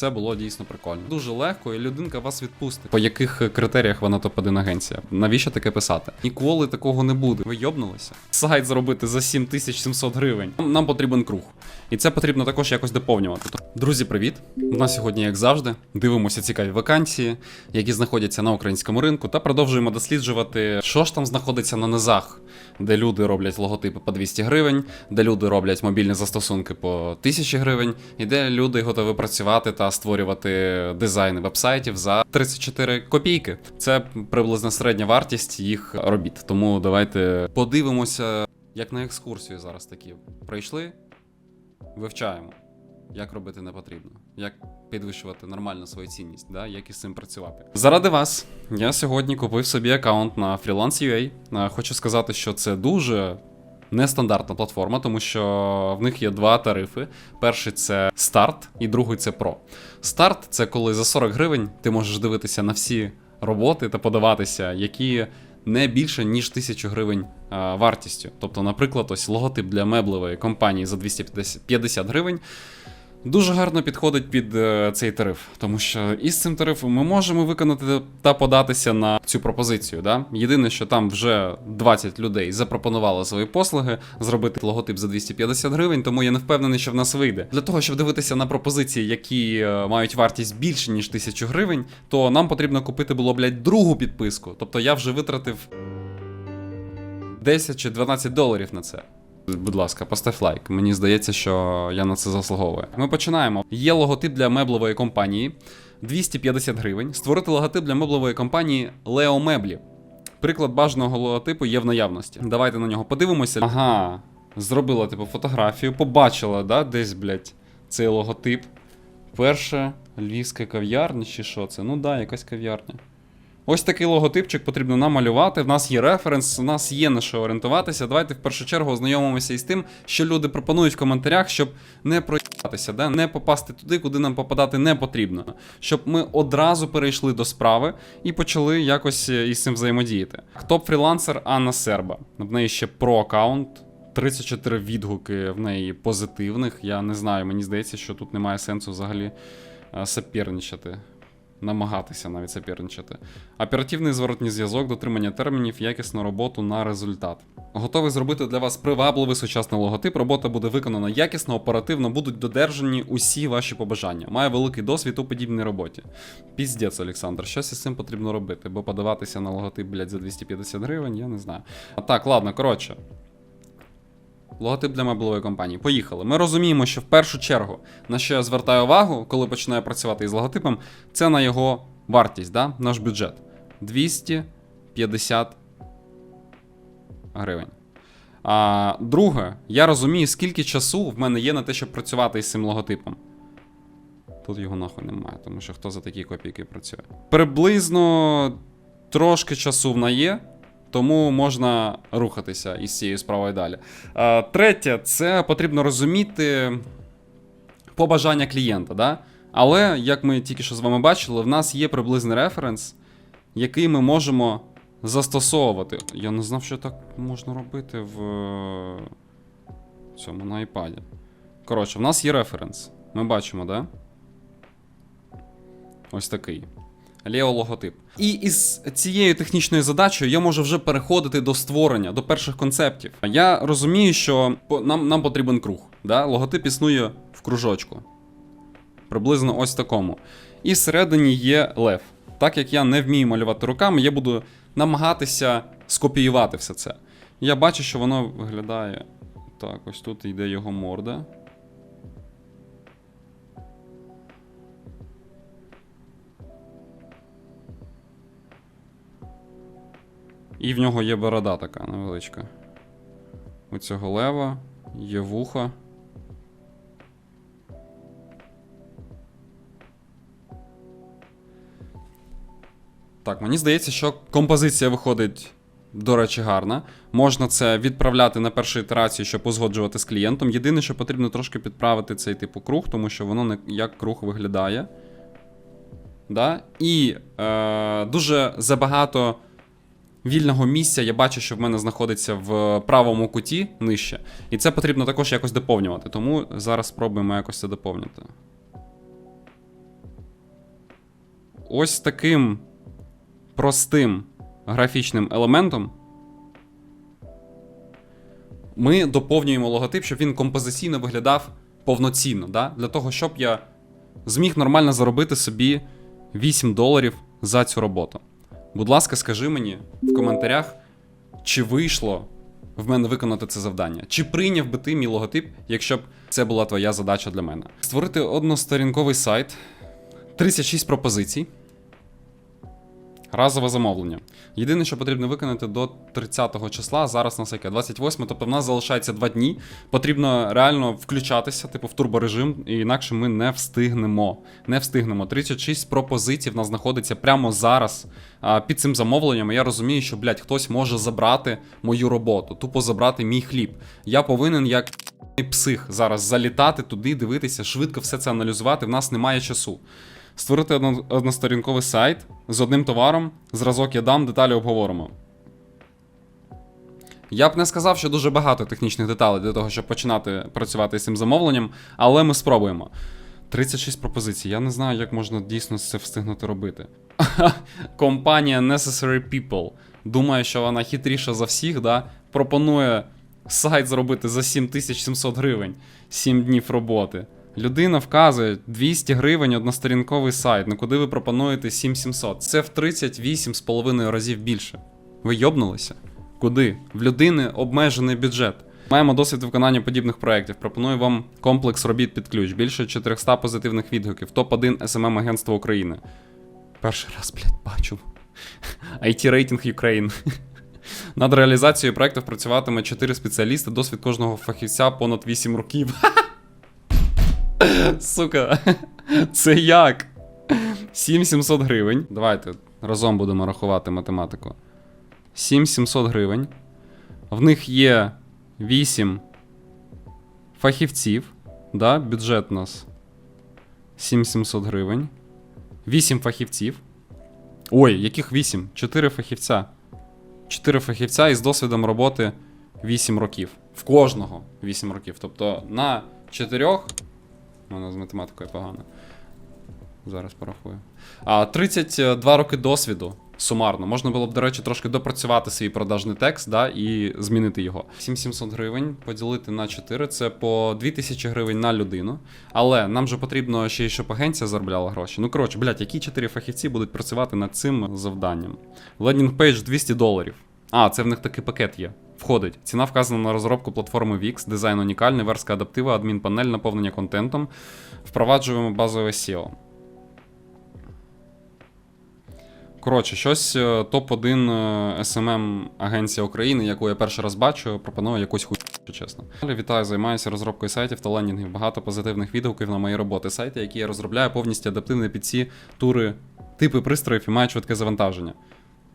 Це було дійсно прикольно. Дуже легко, і людинка вас відпустить. По яких критеріях вона топ-1 агенція? Навіщо таке писати? Ніколи такого не буде. Ви йобнулися. Сайт зробити за 7700 гривень. Нам потрібен круг. І це потрібно також якось доповнювати. Друзі, привіт! У нас сьогодні, як завжди, дивимося цікаві вакансії, які знаходяться на українському ринку, та продовжуємо досліджувати, що ж там знаходиться на низах, де люди роблять логотипи по 200 гривень, де люди роблять мобільні застосунки по 1000 гривень, і де люди готові працювати та створювати дизайни вебсайтів за 34 копійки. Це приблизно середня вартість їх робіт. Тому давайте подивимося, як на екскурсію зараз такі прийшли, вивчаємо. Як робити не потрібно, як підвищувати нормально свою цінність, да? як із цим працювати. Заради вас я сьогодні купив собі аккаунт на Freelance.ua. Е, Хочу сказати, що це дуже нестандартна платформа, тому що в них є два тарифи. Перший це старт, і другий це Pro. Старт це коли за 40 гривень ти можеш дивитися на всі роботи та подаватися, які не більше ніж 1000 гривень а, вартістю. Тобто, наприклад, ось логотип для меблевої компанії за 250 гривень. Дуже гарно підходить під е, цей тариф, тому що із цим тарифом ми можемо виконати та податися на цю пропозицію. Да? Єдине, що там вже 20 людей запропонували свої послуги зробити логотип за 250 гривень, тому я не впевнений, що в нас вийде. Для того, щоб дивитися на пропозиції, які е, мають вартість більше ніж 1000 гривень, то нам потрібно купити було, блядь, другу підписку. Тобто я вже витратив 10 чи 12 доларів на це. Будь ласка, постав лайк. Мені здається, що я на це заслуговую. Ми починаємо. Є логотип для меблевої компанії 250 гривень. Створити логотип для меблевої компанії Leo Меблі. Приклад бажаного логотипу є в наявності. Давайте на нього подивимося. Ага, зробила типу фотографію, побачила, да, десь, блядь, цей логотип. Перша львівська кав'ярня, чи що це? Ну да, якась кав'ярня. Ось такий логотипчик потрібно намалювати. В нас є референс, у нас є на що орієнтуватися. Давайте в першу чергу ознайомимося із тим, що люди пропонують в коментарях, щоб не проїхатися, да? не попасти туди, куди нам попадати не потрібно. Щоб ми одразу перейшли до справи і почали якось е, із цим взаємодіяти. Топ-фрілансер Анна Серба. В неї ще про аккаунт. 34 відгуки в неї позитивних. Я не знаю, мені здається, що тут немає сенсу взагалі е, соперничати намагатися навіть соперничати. Оперативний зворотній зв'язок, дотримання термінів, якісну роботу на результат. Готовий зробити для вас привабливий сучасний логотип. Робота буде виконана якісно, оперативно, будуть додержані усі ваші побажання. Має великий досвід у подібній роботі. Піздець, Олександр, щось із цим потрібно робити, бо подаватися на логотип, блядь, за 250 гривень, я не знаю. А так, ладно, коротше. Логотип для меблової компанії. Поїхали. Ми розуміємо, що в першу чергу, на що я звертаю увагу, коли починаю працювати із логотипом, це на його вартість, да? наш бюджет. 250 гривень. А, друге, я розумію, скільки часу в мене є на те, щоб працювати із цим логотипом. Тут його нахуй немає, тому що хто за такі копійки працює. Приблизно трошки часу в є, тому можна рухатися із цією справою далі. Третє, це потрібно розуміти побажання клієнта. Да? Але, як ми тільки що з вами бачили, в нас є приблизний референс, який ми можемо застосовувати. Я не знав, що так можна робити в е, цьому на iPad. Коротше, в нас є референс. Ми бачимо, да? Ось такий. Лео логотип. І із цією технічною задачею я можу вже переходити до створення, до перших концептів. Я розумію, що нам, нам потрібен круг. Да? Логотип існує в кружочку. Приблизно ось такому. І всередині є лев. Так як я не вмію малювати руками, я буду намагатися скопіювати все це. Я бачу, що воно виглядає. Так, ось тут йде його морда. І в нього є борода така невеличка. У цього лева є вуха. Так, мені здається, що композиція виходить, до речі, гарна. Можна це відправляти на першу ітерацію, щоб узгоджувати з клієнтом. Єдине, що потрібно трошки підправити цей типу круг, тому що воно не як круг виглядає. Да? І е, дуже забагато вільного місця я бачу, що в мене знаходиться в правому куті нижче. І це потрібно також якось доповнювати. Тому зараз спробуємо якось це доповнити. ось таким простим графічним елементом ми доповнюємо логотип, щоб він композиційно виглядав повноцінно, да? для того, щоб я зміг нормально заробити собі 8 доларів за цю роботу. Будь ласка, скажи мені в коментарях, чи вийшло в мене виконати це завдання, чи прийняв би ти мій логотип, якщо б це була твоя задача для мене. Створити односторінковий сайт, 36 пропозицій. Разове замовлення. Єдине, що потрібно виконати до 30-го числа, зараз нас яке 28, тобто в нас залишається 2 дні. Потрібно реально включатися, типу, в турборежим, і інакше ми не встигнемо. Не встигнемо. 36 пропозицій в нас знаходиться прямо зараз. А, під цим замовленням я розумію, що, блядь, хтось може забрати мою роботу, тупо забрати мій хліб. Я повинен як псих зараз залітати туди, дивитися, швидко все це аналізувати. В нас немає часу. Створити односторінковий сайт з одним товаром, зразок я дам, деталі обговоримо. Я б не сказав, що дуже багато технічних деталей для того, щоб починати працювати з цим замовленням, але ми спробуємо. 36 пропозицій. Я не знаю, як можна дійсно це встигнути робити. Компанія Necessary People думає, що вона хитріша за всіх, да? пропонує сайт зробити за 7700 гривень, 7 днів роботи. Людина вказує 200 гривень односторінковий сайт, ну куди ви пропонуєте 7700? Це в 38,5 разів більше. Ви йобнулися? Куди? В людини обмежений бюджет. Маємо досвід виконання подібних проєктів. Пропоную вам комплекс робіт під ключ. Більше 400 позитивних відгуків. Топ-1 SMM агентство України. Перший раз, блядь, бачу. IT рейтинг Ukraine. Над реалізацією проєктів працюватиме 4 спеціалісти, досвід кожного фахівця понад 8 років. Сука, це як? 7700 гривень. Давайте разом будемо рахувати математику. 7700 гривень. В них є 8 фахівців. Да? Бюджет у нас 7700 гривень. 8 фахівців. Ой, яких 8? 4 фахівця. 4 фахівця із досвідом роботи 8 років. В кожного 8 років. Тобто на 4 у мене з математикою погано. Зараз порахую. А 32 роки досвіду сумарно. Можна було б, до речі, трошки допрацювати свій продажний текст да, і змінити його. 7700 гривень поділити на 4 це по 2000 гривень на людину. Але нам же потрібно ще й щоб агенція заробляла гроші. Ну коротше, блядь, які 4 фахівці будуть працювати над цим завданням? Лендінг пейдж 200 доларів. А, це в них такий пакет є. Входить. Ціна вказана на розробку платформи Wix, дизайн унікальний, верстка адаптива, адмінпанель, наповнення контентом. Впроваджуємо базове SEO. Коротше, щось е, топ-1 е, SMM агенція України, яку я перший раз бачу, пропонує якусь хуй, якщо чесно. Вітаю, займаюся розробкою сайтів та лендінгів. Багато позитивних відгуків на мої роботи. Сайти, які я розробляю, повністю адаптивні під ці тури, типи пристроїв і мають швидке завантаження.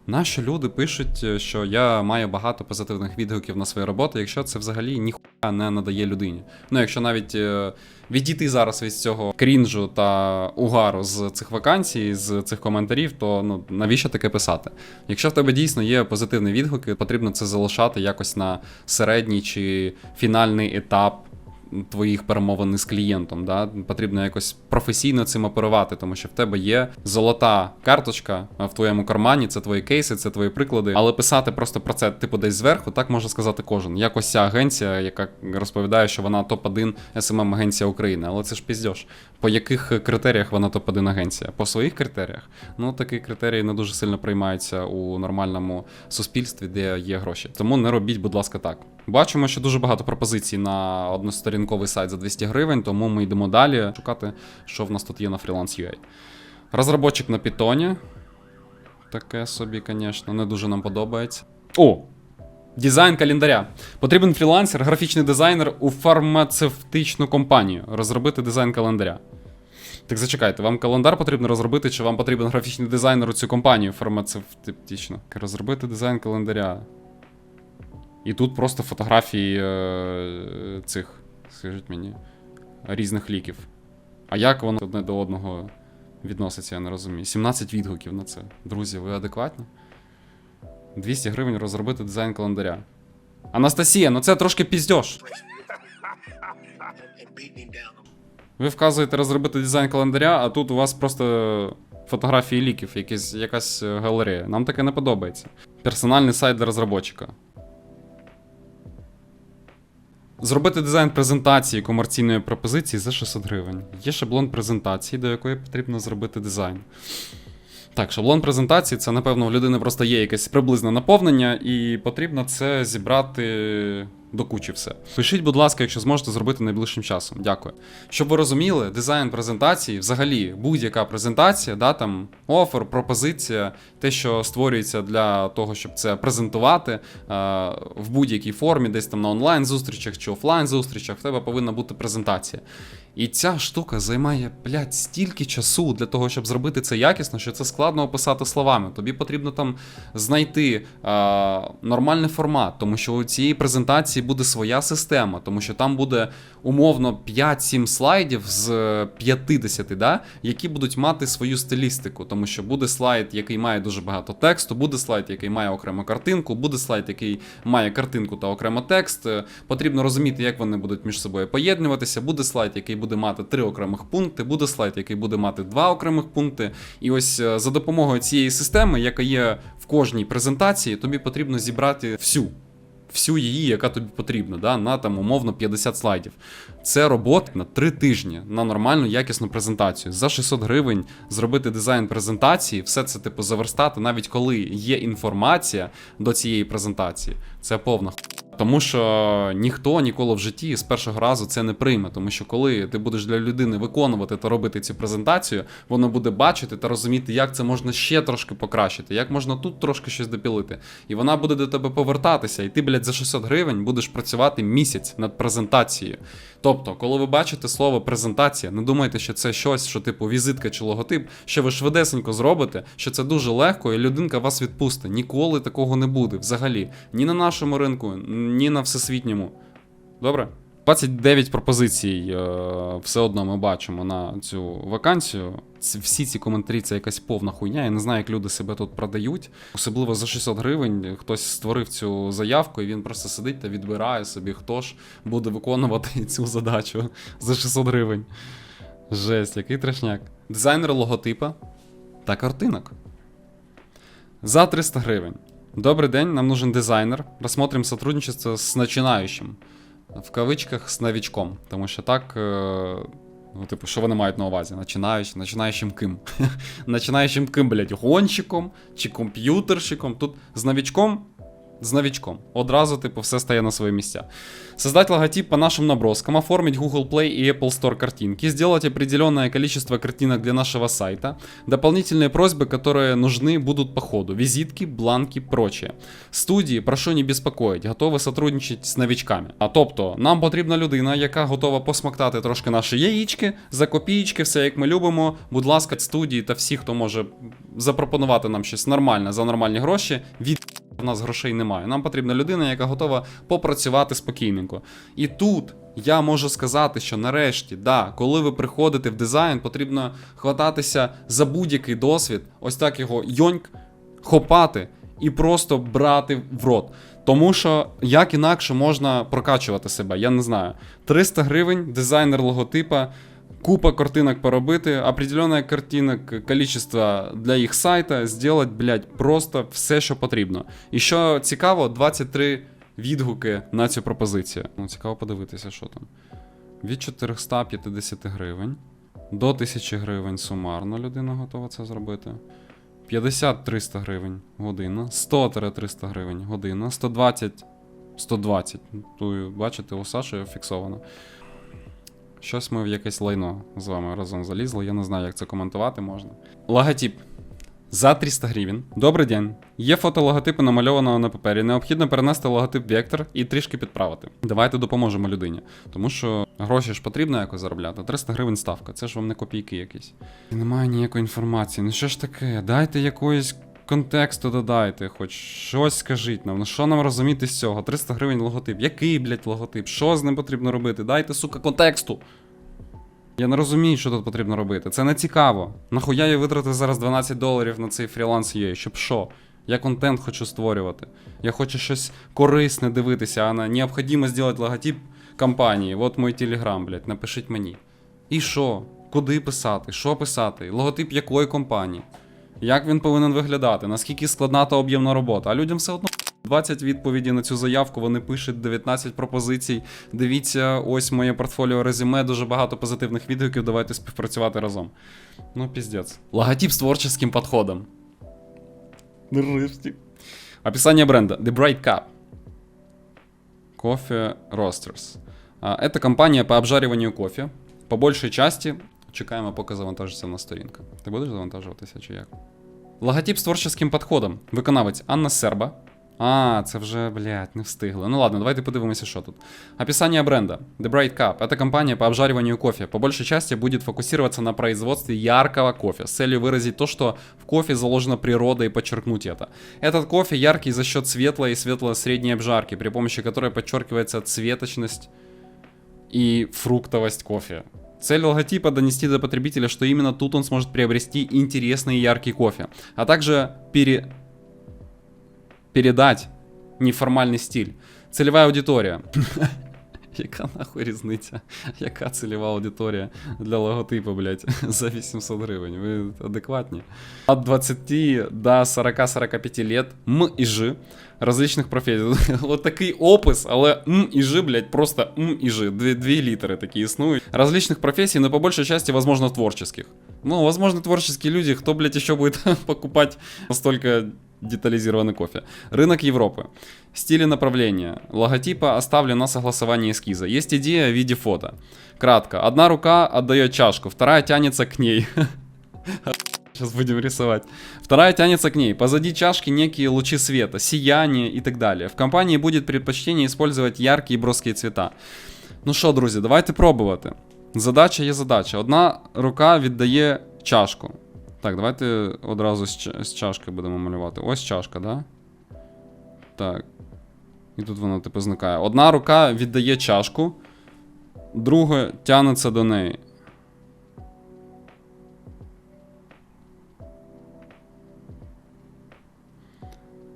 Нащо люди пишуть, е, що я маю багато позитивних відгуків на свої роботи, якщо це взагалі ніхуя не надає людині. Ну, якщо навіть е, відійти зараз від цього крінжу та угару з цих вакансій, з цих коментарів, то ну навіщо таке писати? Якщо в тебе дійсно є позитивні відгуки, потрібно це залишати якось на середній чи фінальний етап твоїх перемовин з клієнтом. Да? Потрібно якось професійно цим оперувати, тому що в тебе є золота карточка в твоєму кармані, це твої кейси, це твої приклади. Але писати просто про це, типу, десь зверху, так може сказати кожен. Якось ця агенція, яка розповідає, що вона топ-1 smm агенція України. Але це ж піздьош. По яких критеріях вона топ-1 агенція? По своїх критеріях? Ну, такі критерії не дуже сильно приймаються у нормальному суспільстві, де є гроші. Тому не робіть, будь ласка, так. Бачимо, що дуже багато пропозицій на односторінковий сайт за 200 гривень, тому ми йдемо далі шукати, що в нас тут є на Freelance.ua. Розробочик на Python. Таке собі, звісно, не дуже нам подобається. О! Дизайн календаря. Потрібен фрілансер, графічний дизайнер у фармацевтичну компанію. Розробити дизайн календаря. Так зачекайте, вам календар потрібно розробити, чи вам потрібен графічний дизайнер у цю компанію фармацевтичну? Розробити дизайн календаря. І тут просто фотографії е, цих, скажіть мені, різних ліків. А як воно одне до одного відноситься, я не розумію. 17 відгуків на це. Друзі, ви адекватні? 200 гривень розробити дизайн календаря. Анастасія, ну це трошки піздьош. Ви вказуєте розробити дизайн календаря, а тут у вас просто фотографії ліків, якісь, якась е, галерея. Нам таке не подобається. Персональний сайт для розробника. Зробити дизайн презентації комерційної пропозиції за 600 гривень. Є шаблон презентації, до якої потрібно зробити дизайн. Так, шаблон презентації це, напевно, у людини просто є якесь приблизне наповнення, і потрібно це зібрати до кучі все. Пишіть, будь ласка, якщо зможете зробити найближчим часом. Дякую. Щоб ви розуміли, дизайн презентації, взагалі, будь-яка презентація, да, там офер, пропозиція, те, що створюється для того, щоб це презентувати е, в будь-якій формі, десь там на онлайн-зустрічах чи офлайн-зустрічах, в тебе повинна бути презентація. І ця штука займає, блядь, стільки часу для того, щоб зробити це якісно, що це складно описати словами. Тобі потрібно там знайти е, нормальний формат, тому що у цієї презентації буде своя система, тому що там буде умовно 5-7 слайдів з е, 50, да, які будуть мати свою стилістику, тому що буде слайд, який має дуже багато тексту, буде слайд, який має окрему картинку, буде слайд, який має картинку та окремо текст. Е, Потрібно розуміти, як вони будуть між собою поєднуватися. Буде слайд, який буде мати три окремих пункти, буде слайд, який буде мати два окремих пункти. І ось е, за допомогою цієї системи, яка є в кожній презентації, тобі потрібно зібрати всю. Всю її, яка тобі потрібна, да, на там умовно 50 слайдів. Це робота на 3 тижні на нормальну якісну презентацію. За 600 гривень зробити дизайн презентації, все це типу заверстати, навіть коли є інформація до цієї презентації. Це повна. Тому що ніхто ніколи в житті з першого разу це не прийме. Тому що коли ти будеш для людини виконувати та робити цю презентацію, воно буде бачити та розуміти, як це можна ще трошки покращити, як можна тут трошки щось допілити. І вона буде до тебе повертатися, і ти, блядь, за 600 гривень будеш працювати місяць над презентацією. Тобто, коли ви бачите слово презентація, не думайте, що це щось, що типу візитка чи логотип, що ви швидесенько зробите, що це дуже легко, і людинка вас відпустить. Ніколи такого не буде взагалі. Ні на нашому ринку, ні на всесвітньому. Добре? 29 пропозицій е, все одно ми бачимо на цю вакансію. Всі ці коментарі це якась повна хуйня. Я не знаю, як люди себе тут продають. Особливо за 600 гривень хтось створив цю заявку, і він просто сидить та відбирає собі, хто ж буде виконувати цю задачу за 600 гривень. Жесть, який трешняк. Дизайнер логотипа та картинок. За 300 гривень. Добрий день, нам нужен дизайнер. Рассмотрим сотрудничество с начинающим. В кавичках з новичком. Тому що так. Е... Ну, типу, що вони мають на увазі? Начинаючим, начинаючим ким? начинаючим ким, блядь, гонщиком чи комп'ютерщиком. Тут з новичком З новичком. Одразу, типу, все стає на свої місця. Создать логотип по нашим наброскам, оформить Google Play и Apple Store картинки, сделать определенное количество картинок для нашего сайта, дополнительные просьбы, которые нужны будут по ходу, визитки, бланки, прочее. Студії, прошу не безпокоїть, готові сотрудничати з новичками. А тобто, нам потрібна людина, яка готова посмоктати трошки наші яєчки, за копієчки, все як ми любимо. Будь ласка, студії та всі, хто може запропонувати нам щось нормальне за нормальні гроші, від в нас грошей немає. Нам потрібна людина, яка готова попрацювати спокійненько. І тут я можу сказати, що нарешті, да, коли ви приходите в дизайн, потрібно хвататися за будь-який досвід, ось так його йоньк, хопати і просто брати в рот. Тому що як інакше можна прокачувати себе, я не знаю. 300 гривень, дизайнер логотипа, купа картинок поробити, определенное картинок, количество для їх сайта, сделать, блядь, просто все, що потрібно. І що цікаво, 23 відгуки на цю пропозицію. Ну, цікаво подивитися, що там. Від 450 гривень до 1000 гривень сумарно людина готова це зробити. 50-300 гривень година, 100-300 гривень година, 120 120. Тут, бачите, у Саші фіксовано. Щось ми в якесь лайно з вами разом залізли. Я не знаю, як це коментувати можна. Логотип. За 300 гривень. Добрий день. Є фото логотипу намальованого на папері. Необхідно перенести логотип вектор і трішки підправити. Давайте допоможемо людині. Тому що гроші ж потрібно якось заробляти. 300 гривень ставка. Це ж вам не копійки якісь. Немає ніякої інформації. Ну що ж таке? Дайте якоїсь контексту додайте, хоч щось скажіть нам. Ну що нам розуміти з цього? 300 гривень логотип. Який, блядь, логотип? Що з ним потрібно робити? Дайте, сука, контексту. Я не розумію, що тут потрібно робити. Це не цікаво. Нахуя я витратив зараз 12 доларів на цей фріланс є, щоб що? Я контент хочу створювати. Я хочу щось корисне дивитися, а не необхідно зробити логотип компанії. Вот мой телеграм, блядь, напишіть мені. І що? Куди писати, що писати, логотип якої компанії, як він повинен виглядати, наскільки складна та об'ємна робота. А людям все одно 20 відповідей на цю заявку, вони пишуть 19 пропозицій. Дивіться, ось моє портфоліо резюме, дуже багато позитивних відгуків, давайте співпрацювати разом. Ну, піздець. Логотип з творческим підходом. Нарешті. Описание бренда. The Bright Cup. Кофе Roasters. Это компания по обжариванию кофе. По большей части чекаємо, поки завантажиться на сторінка. Ти будеш завантажуватися чи як? Логотип з творческим підходом. Виконавець Анна Серба. А, це вже, блядь, не встигли. Ну ладно, давайте подивимося, що тут. Описание бренда. The Bright Cup. Это компания по обжариванию кофе. По большей части будет фокусироваться на производстве яркого кофе с целью выразить то, что в кофе заложена природа и подчеркнуть это. Этот кофе яркий за счет светлой и светло-средней обжарки, при помощи которой подчеркивается цветочность и фруктовость кофе. Цель логотипа донести до потребителя, что именно тут он сможет приобрести интересный и яркий кофе, а также пере... передать неформальный стиль. Целевая аудитория. Яка нахуй різниця? Яка цільова аудиторія для логотипу, блядь, за 800 гривень? Ви адекватні? От 20 до 40-45 лет М і Ж различных професій. От такий опис, але М і Ж, блядь, просто М і Ж. Дві, дві літери такі існують. Различных професій, но по большей части, возможно, творческих. Ну, возможно, творческие люди, кто, блядь, еще будет покупать настолько детализированный кофе. Рынок Европы. Стили направления. Логотипа оставлю на согласование эскиза. Есть идея в виде фото. Кратко. Одна рука отдает чашку, вторая тянется к ней. Сейчас будем рисовать. Вторая тянется к ней. Позади чашки некие лучи света, сияние и так далее. В компании будет предпочтение использовать яркие броские цвета. Ну що, друзі, давайте пробувати. Задача є задача. Одна рука віддає чашку. Так, давайте одразу з, з чашки будемо малювати. Ось чашка, да? Так. І тут вона типу зникає. Одна рука віддає чашку, друга тягнеться до неї.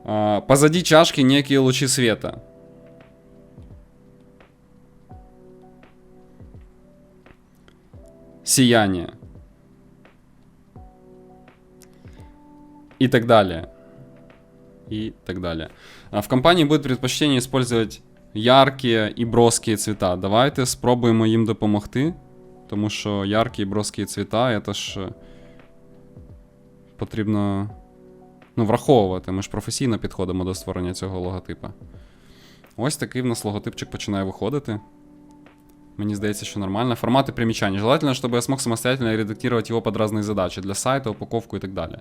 А, позади чашки некие лучи света. Сияние. И так далее. И так далее. В компании будет предпочтение использовать яркі і броские цвета. Давайте спробуємо їм допомогти. Тому що яркі і броские цвета, це ж е, потрібно ну, враховувати. Ми ж професійно підходимо до створення цього логотипа. Ось такий в нас логотипчик починає виходити. Мені здається, що нормально. Форматы примечаний. Желательно, чтобы я смог самостоятельно редактировать его под разные задачи для сайта, упаковку і так далі.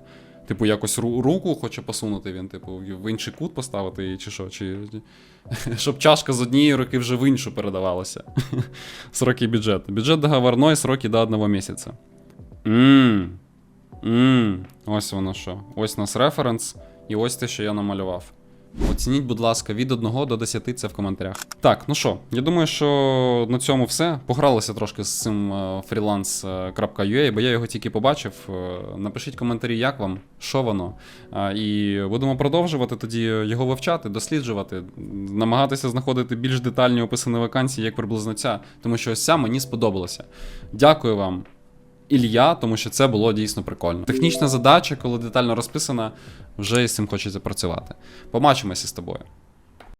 Типу, якось ру- руку хоче посунути він, типу, в інший кут поставити, її, чи що, чи. Щоб чашка з однієї руки вже в іншу передавалася. Сроки бюджету. Бюджет договорной, сроки до одного місяця. Ммм. Ммм. Ось воно що. Ось у нас референс, і ось те, що я намалював. Оцініть, будь ласка, від 1 до 10 це в коментарях. Так, ну що, я думаю, що на цьому все. Погралися трошки з цим е, freelance.ua, бо я його тільки побачив. Е, Напишіть коментарі, як вам, що воно. І будемо продовжувати тоді його вивчати, досліджувати, намагатися знаходити більш детальні описи на вакансії, як приблизно ця, тому що ось ця мені сподобалася. Дякую вам. Ілля, тому що це було дійсно прикольно. Технічна задача, коли детально розписана, вже із цим хочеться працювати. Побачимося з тобою.